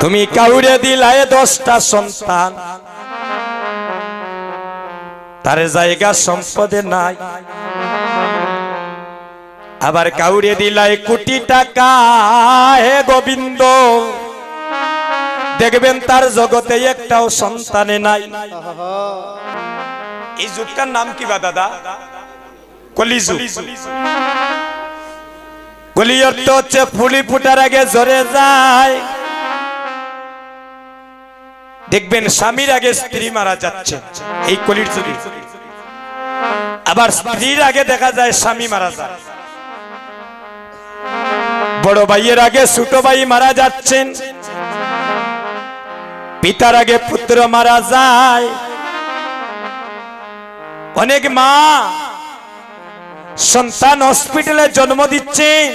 তুমি কাউরে দিলায় দশটা সন্তান। তার জায়গা সম্পদে নাই। আবার কাউরে দিলায় কোটি টাকা, হে গোবিন্দ। দেখবেন তার জগতে একটাও সন্তানে নাই। এই যুগটার নাম কি বা দাদা? কলিযুগ। কলি অর্থ হচ্ছে ফুলি ফুটার আগে ঝরে যায়। দেখবেন স্বামীর আগে স্ত্রী মারা যাচ্ছে। এই কলির যুগে। আবার স্ত্রীর আগে দেখা যায় স্বামী মারা যায়। বড় ভাইয়ের আগে ছোট ভাই মারা যাচ্ছেন। পিতার আগে পুত্র মারা যায়। অনেক মা সন্তান হসপিটালে জন্ম দিচ্ছেন।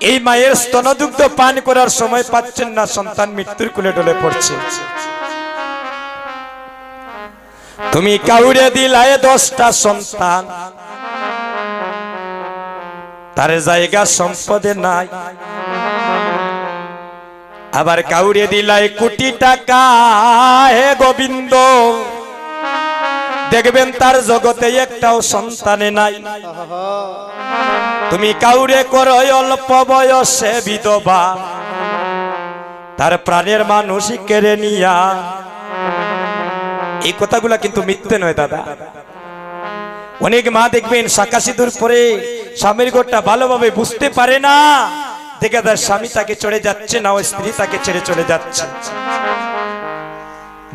এই মায়ের স্তনদুগ্ধ পান করার সময় পাচ্ছেন না সন্তান মৃত্যুর কুলে ডলে পড়ছে। তুমি কাউরে দিলায় দশটা সন্তান। তার জায়গা সম্পদে নাই। আবার কাউরে দিলায় কোটি টাকা, হে গোবিন্দ। দেখবেন তার জগতে একটাও সন্তানে নাই। তুমি কাউরে করো অল্প বয়সে বিধবা। তার প্রাণের মানুষ কেড়ে নিয়া। এই কথাগুলা কিন্তু মিথ্যে নয় দাদা। অনেক মা দেখবেন শাকা সিঁদুর পরে স্বামীর ঘরটা ভালোভাবে বুঝতে পারে না। দেখে তার স্বামী তাকে চড়ে যাচ্ছে না, ওই স্ত্রী তাকে ছেড়ে চলে যাচ্ছে।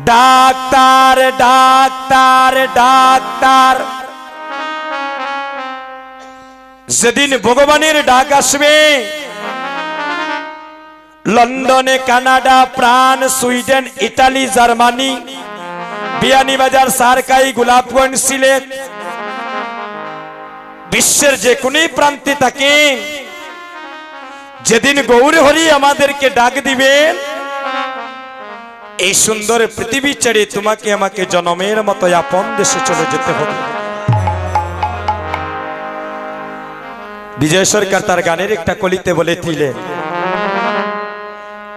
Doctor doctor doctor. যেদিন ভগবানের ডাক আসবে, লন্ডনে, Canada, France, Sweden Italy Germany, Beanibazar, Sarkai, Golapganj, Sylhet, বিশ্বের যে কোন প্রান্তে থাকে, যেদিন গৌর হরি আমাদেরকে ডাক দিবেন, এই সুন্দর পৃথিবী ছেড়ে তোমাকে আমাকে জনমের মতো আপন দেশে চলে যেতে হবে। বিজয় সরকার তার গানের একটা কলিতে বলেছিলেন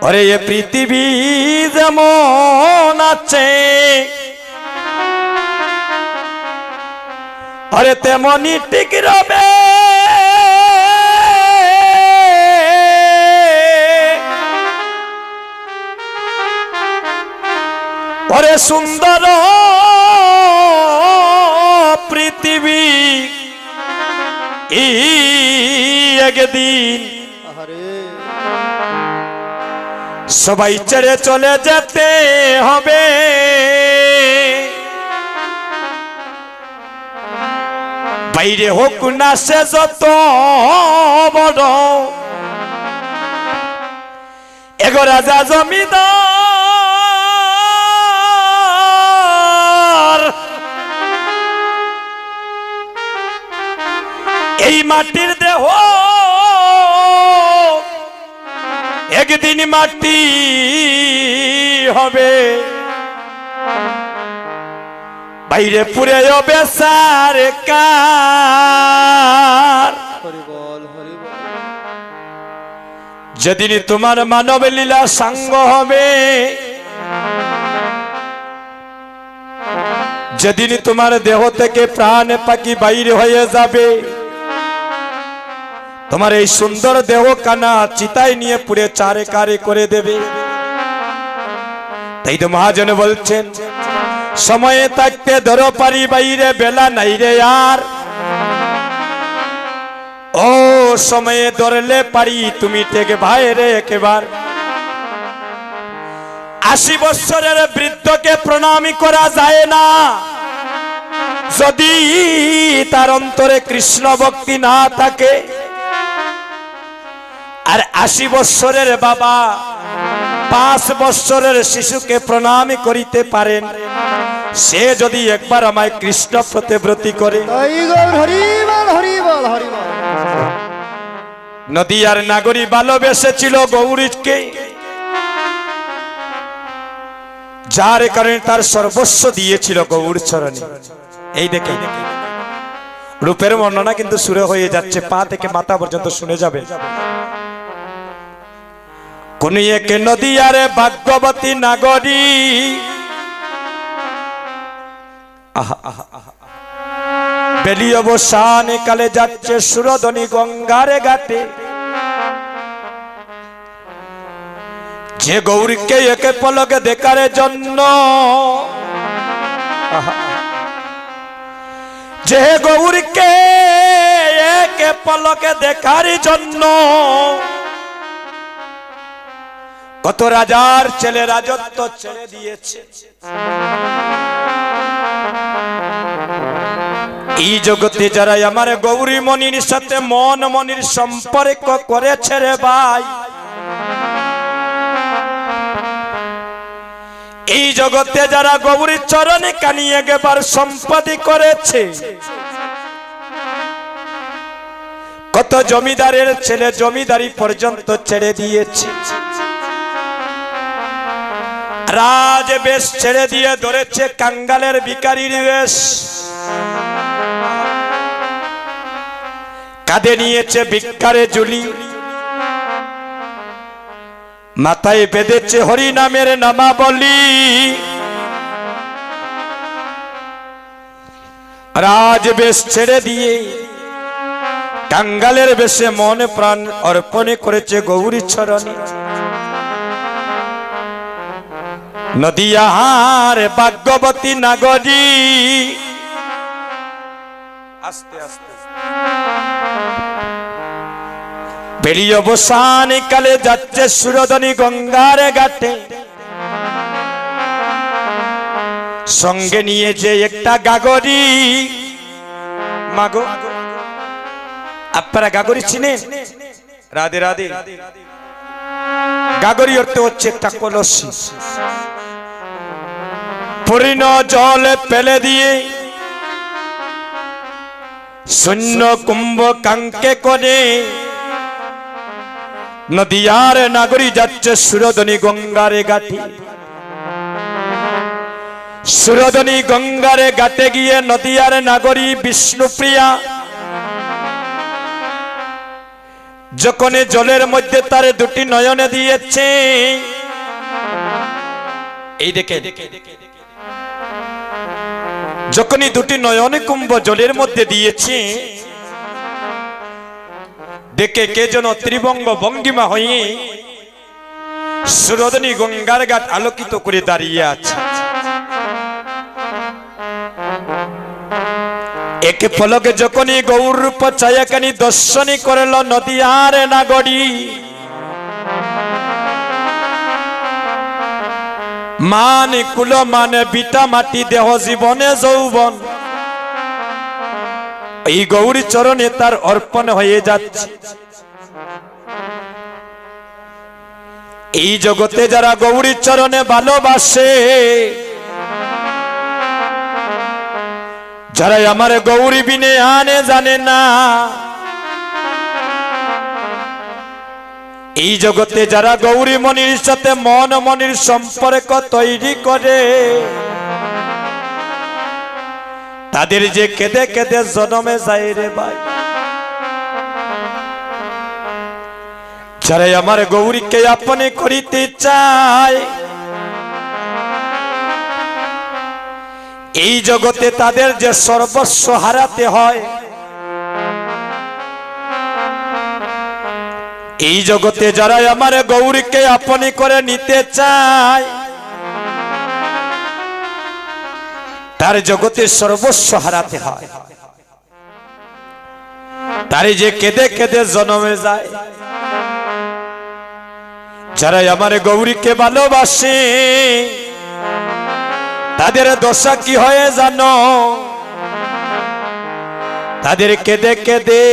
অরে এ পৃথিবী যেমন আছে আরে তেমনই ঠিক রবে। ওরে সুন্দর পৃথিবী একদিন সবাই ছেড়ে চলে যেতে হবে। বাইরে হোক না সে যত বড়। এগো রাজা জমিদার এই মাটির দেহ। একদিন মাটি হবে। বাইরে পুরে হবে সার কার। যেদিন তোমার মানব লীলা সাঙ্গ হবে, যেদিন তোমার দেহ থেকে প্রাণ পাখি বাইরে হয়ে যাবে তোমার এই সুন্দর দেহ কানা চিতায় নিয়ে পুড়ে চারে কারে করে দেবে। তাই তো মহাজন বলছেন, সময়ে থাকতে ধরো পারি বাইরে, বেলা নাই রে আর। ও, সময়ে ধরলে পারি, তুমি টেকে ভাইরে একেবার। আশি বৎসরের বৃদ্ধকে প্রণামী করা যায় না। যদি তার অন্তরে কৃষ্ণ ভক্তি না থাকে আর আশি বৎসরের বাবা পাঁচ বৎসরের শিশুকে প্রণাম করিতে পারেন। সে যদি একবার আমায় কৃষ্ণ প্রতিব্রতি করে। হরিবল নদীয়ার নাগরী ভালোবেসেছিল গৌরীকে। যার কারণে তার সর্বস্ব দিয়েছিল গৌর চরণে। এই দেখে। রূপের বর্ণনা কিন্তু সুরে হয়ে যাচ্ছে পা থেকে মাথা পর্যন্ত শুনে যাবে। কোন এক নদিয়ারে ভাগ্যবতী নাগরী। বেলি অবসান কালে যাচ্ছে সুরধনী গঙ্গারে ঘাটে যে গৌরীকে একে পলকে দেখার জন্য। যে গৌরীকে একে পলকে দেখার জন্য কত রাজার ছেলে রাজত্ব ছেড়ে দিয়েছে। এই জগতে যারা আমার গৌরী মনির সাথে মন মনির সম্পর্ক করেছে রে ভাই, এই জগতে যারা গৌরীর চরণে কানিয়ে গেবার সম্পাদি করেছে, কত জমিদারের ছেলে জমিদারি পর্যন্ত ছেড়ে দিয়েছে। রাজ বেশ ছেড়ে দিয়ে ধরেছে কাঙ্গালের বিকারির বেশ। কাঁধে নিয়েছে ভিক্ষারে জুলি মাথায় বেঁধেছে হরি নামের নামাবলি। রাজ বেশ ছেড়ে দিয়ে কাঙ্গালের বেশে মন প্রাণ অর্পণে করেছে গৌরী চরণে নদিয়াহার ভাগ্যবতী নাগরী। আস্তে আস্তে। বেলি অবসান কালে যাচ্ছে সুরধনী গঙ্গার ঘাটে। সঙ্গে নিয়ে যে একটা গাগরি। মাগো, আপনারা গাগরি চিনেন? রাধে রাধে। গাগরি অর্থ হচ্ছে একটা কলসি। পরিণ জলে ফেলে দিয়ে শূন্য কুম্ভ কাঙ্কে করে। নদিয়ার নাগরী যাচ্ছে সুরধনী গঙ্গারে গাঠি। সুরধনী গঙ্গারে গাটে গিয়ে নদিয়ার নাগরী বিষ্ণুপ্রিয়া যখন জলের মধ্যে তার দুটি নয়নে দিয়েছে। এই দেখে যখনই দুটি নয়নে কুম্ভ জলের মধ্যে দিয়েছে, দেখে কে যেন ত্রিবঙ্গ ভঙ্গিমা হয়ে সুরধনী গঙ্গার ঘাট আলোকিত করে দাঁড়িয়ে আছে। একে ফলকে যখনই গৌর রূপ ছায়াকানি দর্শনী করল নদী আর নাগরী মানে কুল মানে বিটা মাটি দেহ জীবনে যৌবন। এই গৌরী চরণে তার অর্পণ হয়ে যাচ্ছে। এই জগতে যারা গৌরী চরণে ভালোবাসে যারা আমার গৌরী বিনে আনে জানে না এই জগতে যারা গৌরী মনির সাথে মন মনির সম্পর্ক তৈরি করে, তাদের যে কেঁদে কেঁদে জনমে যায় রে ভাই। যারা আমার গৌরীকে আপনি করিতে চায়, এই জগতে তাদের যে সর্বস্ব হারাতে হয় এই জগতে যারা আমার গৌরীকে আপনি করে নিতে চায়, তার জগতে সর্বস্ব হারাতে হয়। তারে যে কেঁদে কেঁদে জন্মে যায়। যারা আমার গৌরীকে ভালোবাসে, তাদের দশা কি হয়ে জানো? তাদের কেঁদে কেঁদে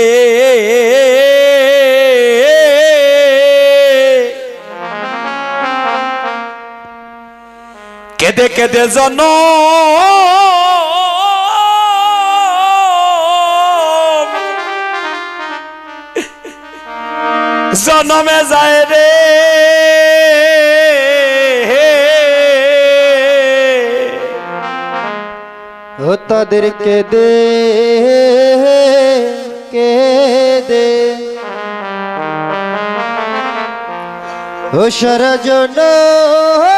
কেঁদে কেঁদে জন। জনমে যায় রে। ও তাদেরকে দে কে দে ও আহা,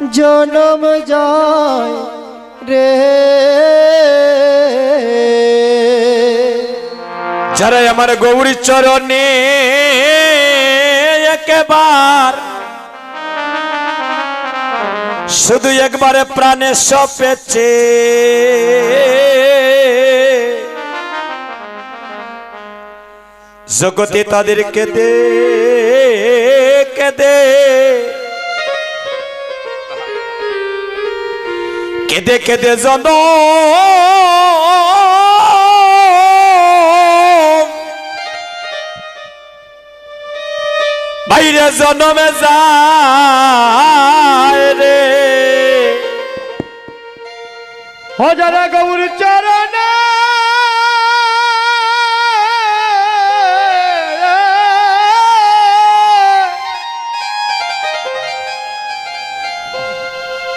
জনম যায় রে। যারা আমার গৌরী চরণে একবার শুধু একবারে প্রাণে সপেছে জগতে তাদেরকে দে কেদে কেদে কেদে জন। বাইরে জনমে যায় রে। হজারা গৌর চরণ।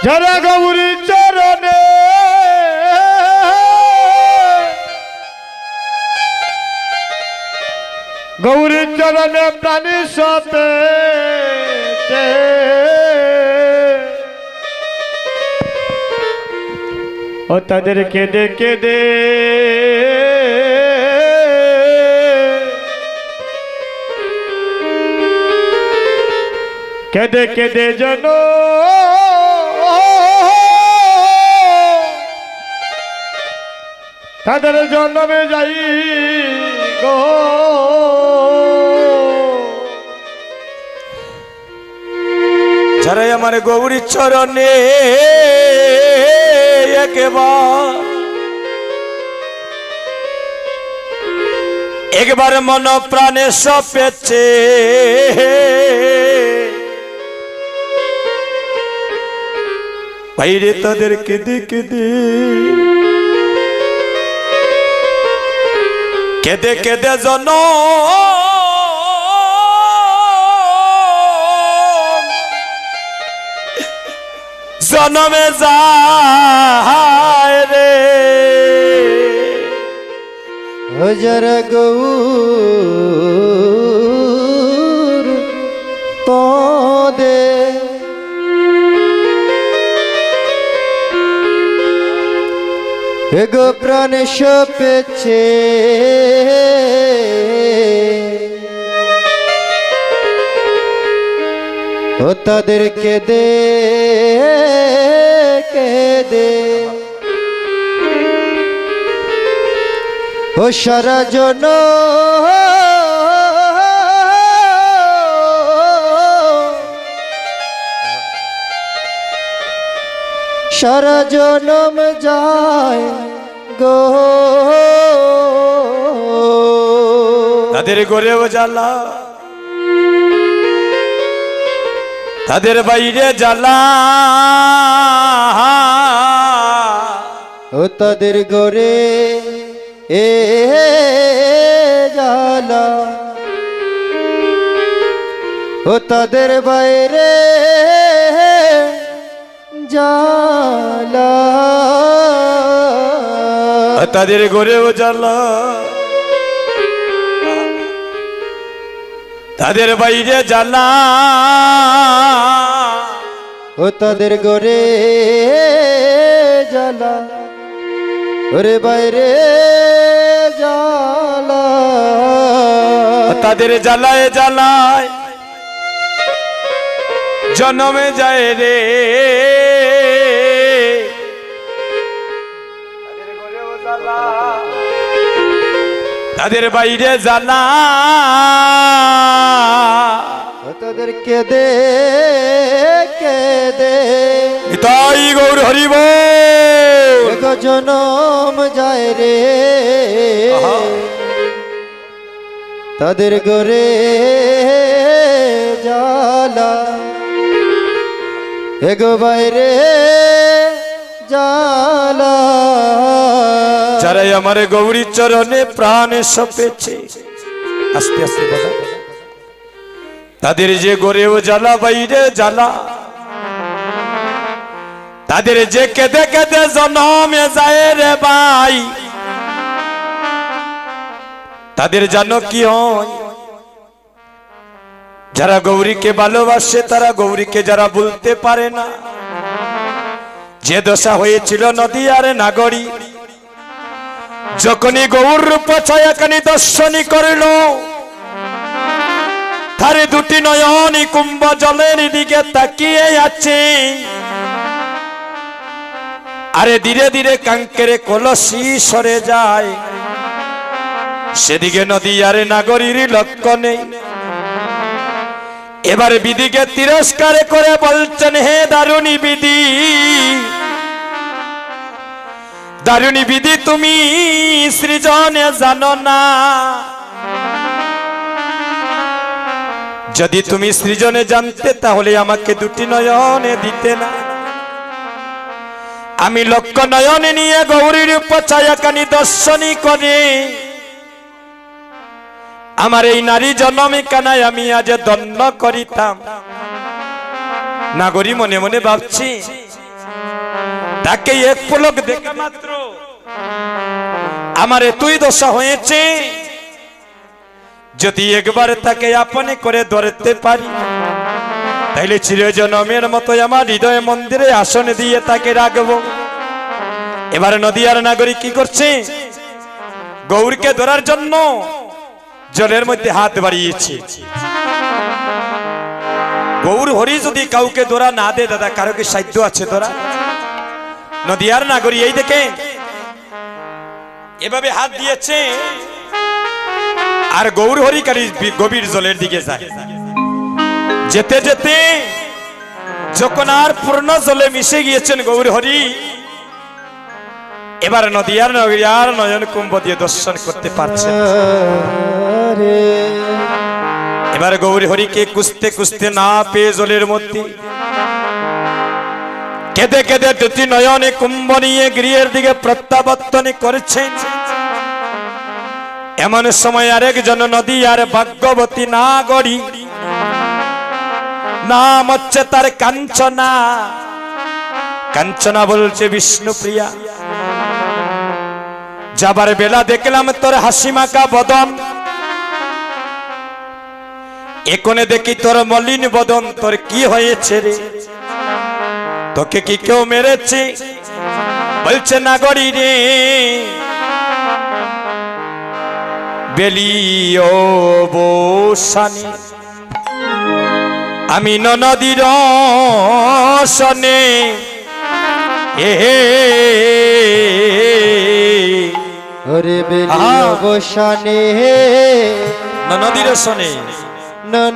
যারা গৌর গৌরী চরণে প্রাণী সতে ও তাদের কেঁদে কেঁদে। কেঁদে কেঁদে যেন। তাদের জন্মে যাই। গো। যারা আমার গৌরী চরণে একবার একবার মন প্রাণে সপেছে বাইরে তাদেরকে দেখে দে। কেদে কেদে জন জনমে যায় রে। হজর গৌর তোদে এগো প্রাণ সপেছে। ও তাদেরকে কে দে। ও সারা জন সারা জনম যায়। গো। তাদের গড়েও জ্বালা তাদের বাইরে জ্বালা। ও তাদের গরে এ জালা ও তাদের বাইরে জালা তাদের গড়েও জ্বালা তাদের বাইরে জ্বালা ও তাদের গরে জালা। ওরে বাইরে জালা। তাদের জ্বালায় জ্বালায়। জনমে যায় রে। তাদের বাইরে ও তাদের কেদে কেদে। তাই গৌর হরিব জনম যায় রে। তাদের গরে জালা এগো বাইরে জালা যারাই আমার গৌরী চরণে প্রাণে সপেছে। আস্তে আস্তে, দাদা। তাদের যে গড়েও জ্বালা, বাইরে জ্বালা। তাদের যে কেঁদে কেঁদে জনমে যায় রে ভাই। তাদের জানো কি হয়? যারা গৌরীকে ভালোবাসে, তারা গৌরীকে যারা বলতে পারে না। যে দশা হয়েছিল নদী আর নাগরী যখনই গৌর রূপ ছায়াখানি দর্শনী করল, তারে দুটি নয়নি কুম্ভ জলের দিকে তাকিয়ে আছে। আরে ধীরে ধীরে কাঙ্কেরে কলসি সরে যায়। সেদিকে নদী আর নাগরীর লক্ষ্য নেই। এবার বিধিকে তিরস্কার করে বলছেন, হে দারুণী বিধি দারুণী বিধি তুমি, সৃজনে জানো না। যদি তুমি সৃজনে জানতে, তাহলে আমাকে দুটি নয়নে দিতে না। আমি লক্ষ্য নয়নে নিয়ে গৌরীর উপচায়াকানি দর্শনী করে। আমার এই নারী জন্মে কানায় আমি আজ দণ্ড করিতাম। নাগরী মনে মনে ভাবছি তাকে এক পলক দেখা মাত্র। আমার এতই দশা হয়েছে। যদি একবার তাকে আপনি করে ধরতে পারি, তাইলে চিরজনমের মতো আমার হৃদয় মন্দিরে আসন দিয়ে তাকে রাখব। এবার নদীয়ার নাগরিক কি করছে? গৌরকে ধরার জন্য জলের মধ্যে হাত বাড়িয়েছে। গৌর হরি যদি কাউকে ধরা না দে দাদা, কারও কি সাধ্য আছে ধরা? নদীয়ার নাগরী এই দেখে এভাবে হাত দিয়েছে আর গৌর হরিকারী গভীর জলের দিকে যায়। যেতে যেতে যখন আর পূর্ণ জলে মিশে গিয়েছেন গৌর হরি এবার নদীয়ার নগরী আর নয়ন কুম্ভ দিয়ে দর্শন করতে পারছে এবার গৌরী হরিকে কুস্তে কুস্তে না পেয়ে জলের মধ্যে কেঁদে কেঁদে দুটি নয়নে কুম্ভ নিয়ে গৃহের দিকে প্রত্যাবর্তন করেছেন। এমন সময় আরেকজন নদী আর ভাগ্যবতী না গড়ি নাম হচ্ছে তার কাঞ্চনা। কাঞ্চনা বলছে বিষ্ণুপ্রিয়া যাবার বেলা দেখলাম তোর হাসিমাকা বদন। এখনে দেখি তোর মলিন বদন, তোর কি হয়েছে রে? তোকে কি কেউ মেরেছে? বলছে নাগরী রে বেলিও বসানি। আমি নদীর সনে এ হে ওরে বেলি আহা। অবসানে নদীর সনে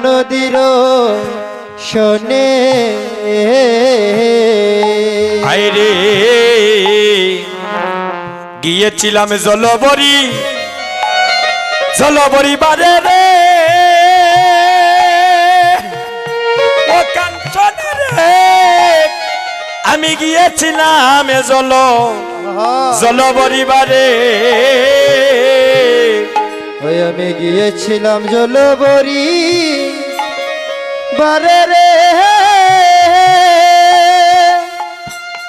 নদীর শোনে। আইরে গিয়েছিলাম জলবরি জলবরি বারে রে। ও কাঞ্চনা রে আমি গিয়েছিলাম জল জলবরি বারে। আমি গিয়েছিলাম জলবরি। বারে রে।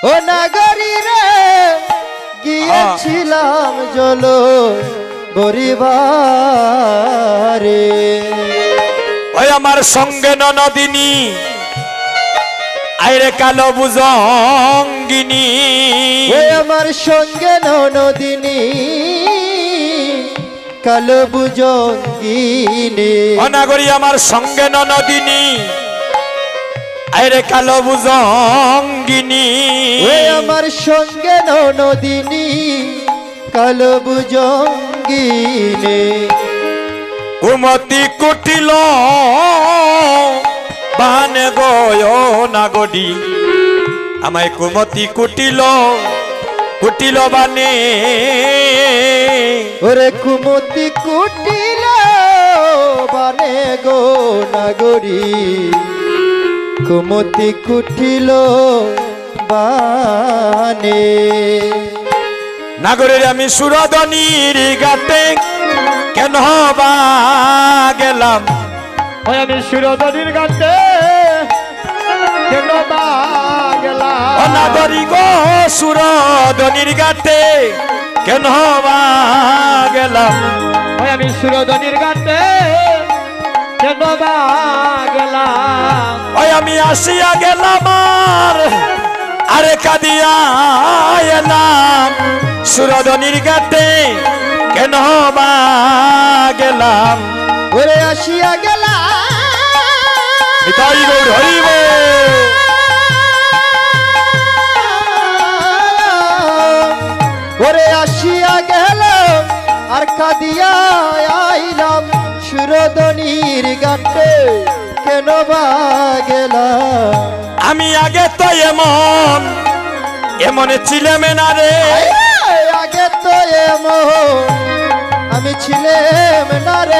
ও নাগরী রে গিয়েছিলাম জল বরিবারে ওই আমার সঙ্গে ননদিনী আইরে কালো বুজঙ্গিনী ওই আমার সঙ্গে নদিনী কালো বুজঙ্গিনী অনাগরী আমার সঙ্গে ননদিনী। আইরে কালো বুজঙ্গিনী আমার সঙ্গে নদিনী কালো বুজঙ্গিনী কুমতি কুটিল বানে গয় নাগরি। আমায় কুমতি কুটিল কুটিল বানে। ওরে কুমতি কুটিল বানে গো নাগরী। কুমতি কুটিল বানে। নাগরের আমি সুরদনির গাতে কেন বা গেলাম? ওই আমি সুরদনির গাতে কেন বা গেলাম? অনাগরি গো সুরদনির গাতে কেন গেলাম আমি সুরধনির গানতে কেন গেলাম? ওই আমি আসিয়া গেলাম আর আরে কাদিয়া এলাম। সুরধনির গাতে কেন গেলাম? ওরে আসিয়া গেলাম। হরিব। ওরে আসিয়া গেল আর কাদিয়া আইলাম। সুরদনির গাটে কেন বা গেলাম? আমি আগে তো এমন এমন ছিলাম না রে। আগে তো এমন আমি ছিলাম না রে।